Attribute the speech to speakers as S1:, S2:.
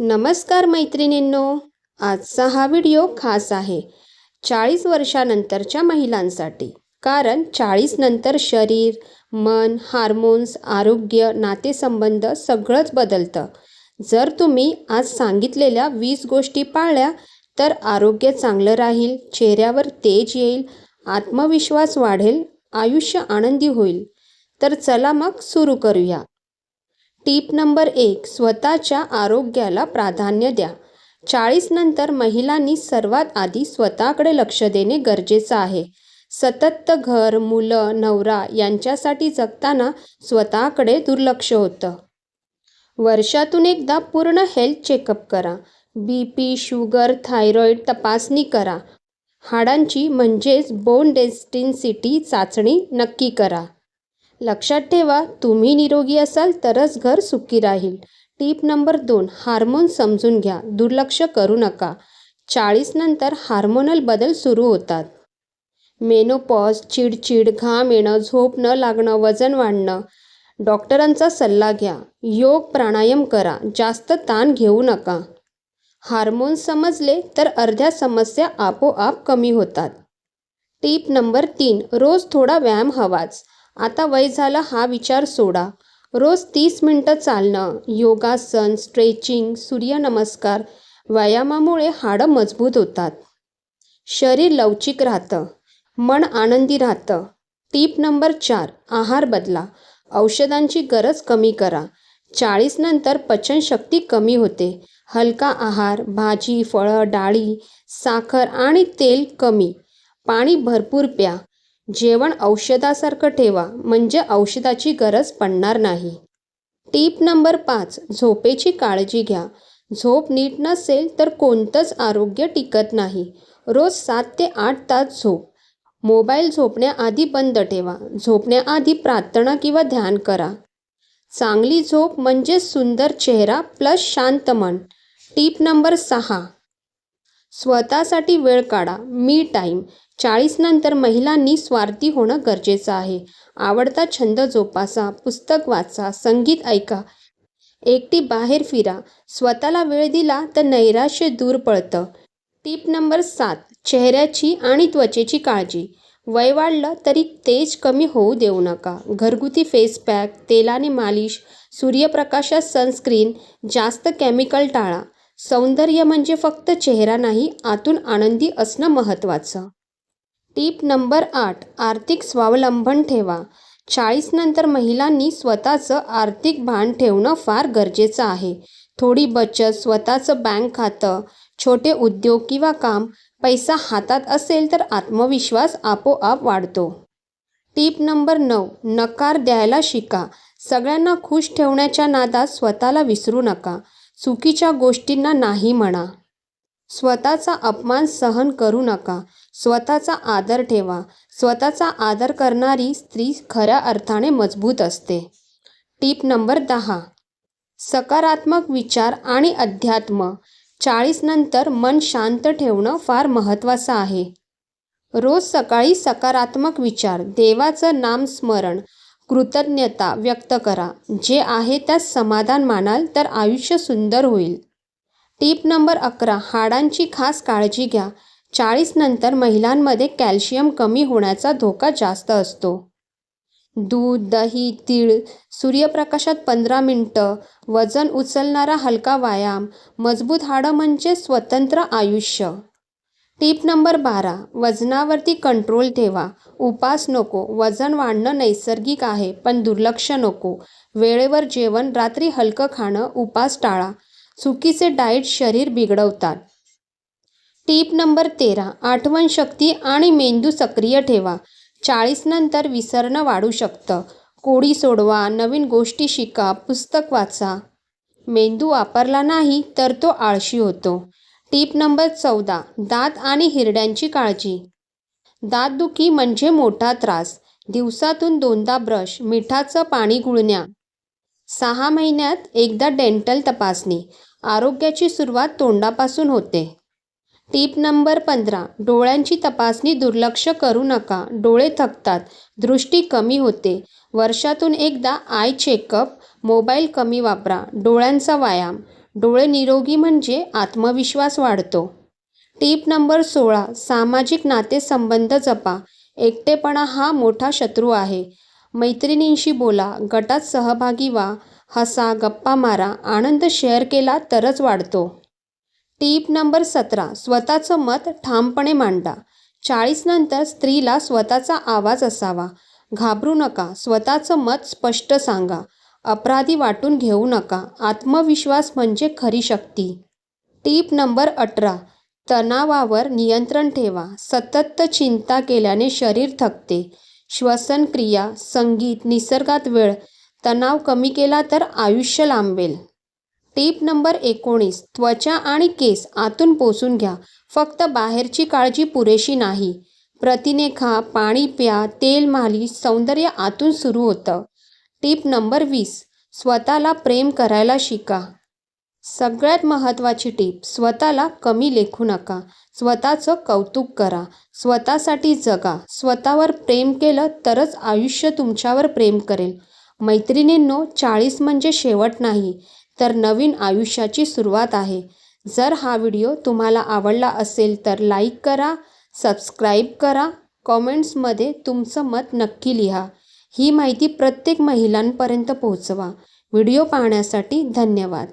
S1: नमस्कार मैत्रिणींनो आजचा हा व्हिडिओ खास आहे चाळीस वर्षानंतरच्या महिलांसाठी. कारण चाळीस नंतर शरीर मन हार्मोन्स आरोग्य नातेसंबंध सगळंच बदलतं. जर तुम्ही आज सांगितलेल्या वीस गोष्टी पाळल्या तर आरोग्य चांगलं राहील चेहऱ्यावर तेज येईल आत्मविश्वास वाढेल आयुष्य आनंदी होईल. तर चला मग सुरू करूया. टीप नंबर एक स्वतःच्या आरोग्याला प्राधान्य द्या. चाळीस नंतर महिलांनी सर्वात आधी स्वतःकडे लक्ष देणे गरजेचं आहे. सतत घर मुलं नवरा यांच्यासाठी जगताना स्वतःकडे दुर्लक्ष होतं. वर्षातून एकदा पूर्ण हेल्थ चेकअप करा. बी पी शुगर थायरॉईड तपासणी करा. हाडांची म्हणजेच बोन डेस्टिन्सिटी चाचणी नक्की करा. लक्षात ठेवा तुम्ही निरोगी असाल तरच घर सुखी राहील. टीप नंबर दोन हार्मोन समजून घ्या दुर्लक्ष करू नका. चाळीस नंतर हार्मोनल बदल सुरू होतात. मेनोपॉज चिडचिड घाम येणं झोप न लागणं वजन वाढणं. डॉक्टरांचा सल्ला घ्या. योग प्राणायाम करा जास्त ताण घेऊ नका. हार्मोन समजले तर अर्ध्या समस्या आपोआप कमी होतात. टीप नंबर तीन रोज थोडा व्यायाम हवाच. आता वय झालं हा विचार सोडा. रोज तीस मिनटं चालणं योगासन स्ट्रेचिंग सूर्यनमस्कार व्यायामामुळे हाडं मजबूत होतात. शरीर लवचिक राहतं मन आनंदी राहतं. टीप नंबर चार आहार बदला. औषधांची गरज कमी करा. चाळीस नंतर पचनशक्ती कमी होते. हलका आहार भाजी फळं डाळी साखर आणि तेल कमी. पाणी भरपूर प्या. जेवण औषधासारखं ठेवा म्हणजे औषधाची गरज पडणार नाही. टीप नंबर पाच झोपेची काळजी घ्या. झोप नीट नसेल तर कोणतंच आरोग्य टिकत नाही. रोज सात ते आठ तास झोप. मोबाईल झोपण्याआधी बंद ठेवा. झोपण्याआधी प्रार्थना किंवा ध्यान करा. चांगली झोप म्हणजे सुंदर चेहरा प्लस शांत मन. टीप नंबर सहा स्वतःसाठी वेळ काढा. मी टाईम. चाळीस नंतर महिलांनी स्वार्थी होणं गरजेचं आहे. आवडता छंद जोपासा पुस्तक वाचा संगीत ऐका. एकटी बाहेर फिरा. स्वतःला वेळ दिला तर नैराश्य दूर पळतं. टीप नंबर सात चेहऱ्याची आणि त्वचेची काळजी. वय वाढलं तरी तेज कमी होऊ देऊ नका. घरगुती फेस पॅक तेलाने मालिश सूर्यप्रकाशात सनस्क्रीन जास्त केमिकल टाळा. सौंदर्य म्हणजे फक्त चेहरा नाही आतून आनंदी असणं महत्त्वाचं. टीप नंबर आठ आर्थिक स्वावलंबन ठेवा. चाळीसनंतर महिलांनी स्वतःचं आर्थिक भान ठेवणं फार गरजेचं आहे. थोडी बचत स्वतःचं बँक खातं छोटे उद्योग किंवा काम पैसा हातात असेल तर आत्मविश्वास आपोआप वाढतो. टीप नंबर नऊ नकार द्यायला शिका. सगळ्यांना खुश ठेवण्याच्या नादात स्वतःला विसरू नका. चुकीच्या गोष्टींना नाही म्हणा. स्वतःचा अपमान सहन करू नका. स्वतःचा आदर ठेवा. स्वतःचा आदर करणारी स्त्री खऱ्या अर्थाने मजबूत असते. टीप नंबर दहा. सकारात्मक विचार आणि अध्यात्म. चाळीस नंतर मन शांत ठेवणं फार महत्त्वाचं आहे. रोज सकाळी सकारात्मक विचार. देवाचं नामस्मरण. कृतज्ञता व्यक्त करा. जे आहे त्यात समाधान मानाल तर आयुष्य सुंदर होईल. टीप नंबर अकरा. हाडांची खास काळजी घ्या. चाळीस नंतर महिलांमध्ये कॅल्शियम कमी होण्याचा धोका जास्त असतो. दूध दही तीळ सूर्यप्रकाशात पंधरा मिनटं वजन उचलणारा हलका व्यायाम मजबूत हाडं म्हणजे स्वतंत्र आयुष्य. टीप नंबर बारा वजनावरती कंट्रोल ठेवा. उपास नको वजन वाढणं नैसर्गिक आहे पण दुर्लक्ष नको. वेळेवर जेवण रात्री हलकं खाणं उपास टाळा. चुकीचे डाएट शरीर बिघडवतात. टीप नंबर तेरा आठवण शक्ती आणि मेंदू सक्रिय ठेवा. चाळीस नंतर विसरणं वाढू शकतं. कोडी सोडवा नवीन गोष्टी शिका पुस्तक वाचा. मेंदू वापरला नाही तर तो आळशी होतो. टीप नंबर चौदा दात आणि हिरड्यांची काळजी. दातदुखी म्हणजे मोठा त्रास. दिवसातून दोनदा ब्रश मिठाचं पाणी गुळण्या. सहा महिन्यात एकदा डेंटल तपासणी. आरोग्याची सुरुवात तोंडापासून होते. टीप नंबर पंधरा डोळ्यांची तपासणी दुर्लक्ष करू नका. डोळे थकतात. दृष्टी कमी होते. वर्षातून एकदा आय चेकअप मोबाईल कमी वापरा. डोळ्यांचा व्यायाम. डोळे निरोगी म्हणजे आत्मविश्वास वाढतो. टीप नंबर सोळा सामाजिक नातेसंबंध जपा. एकटेपणा हा मोठा शत्रू आहे. मैत्रिणींशी बोला गटात सहभागी व्हा. हसा गप्पा मारा आनंद शेअर केला तरच वाढतो. टीप नंबर सतरा स्वतःचं मत ठामपणे मांडा. चाळीस नंतर स्त्रीला स्वतःचा आवाज असावा. घाबरू नका स्वतःचं मत स्पष्ट सांगा. अपराधी वाटून घेऊ नका. आत्मविश्वास म्हणजे खरी शक्ती. टीप नंबर अठरा. तणावावर नियंत्रण ठेवा. सतत चिंता केल्याने शरीर थकते. श्वसनक्रिया संगीत निसर्गात वेळ. तणाव कमी केला तर आयुष्य लांबेल. टीप नंबर एकोणीस. त्वचा आणि केस आतून पोसून घ्या. फक्त बाहेरची काळजी पुरेशी नाही. प्रतिने खा पाणी प्या तेल माली सौंदर्य आतून सुरू होतं. टीप नंबर वीस स्वतःला प्रेम करायला शिका. सगळ्यात महत्त्वाची टीप स्वतःला कमी लेखू नका. स्वतःचं कौतुक करा. स्वतःसाठी जगा. स्वतःवर प्रेम केलं तरच आयुष्य तुमच्यावर प्रेम करेल. मैत्रिणींनो चाळीस म्हणजे शेवट नाही तर नवीन आयुष्याची सुरुवात आहे. जर हा व्हिडिओ तुम्हाला आवडला असेल तर लाईक करा सबस्क्राईब करा. कॉमेंट्समध्ये तुमचं मत नक्की लिहा. ही माहिती प्रत्येक महिलांपर्यंत पोहोचवा. व्हिडिओ पाहण्यासाठी धन्यवाद.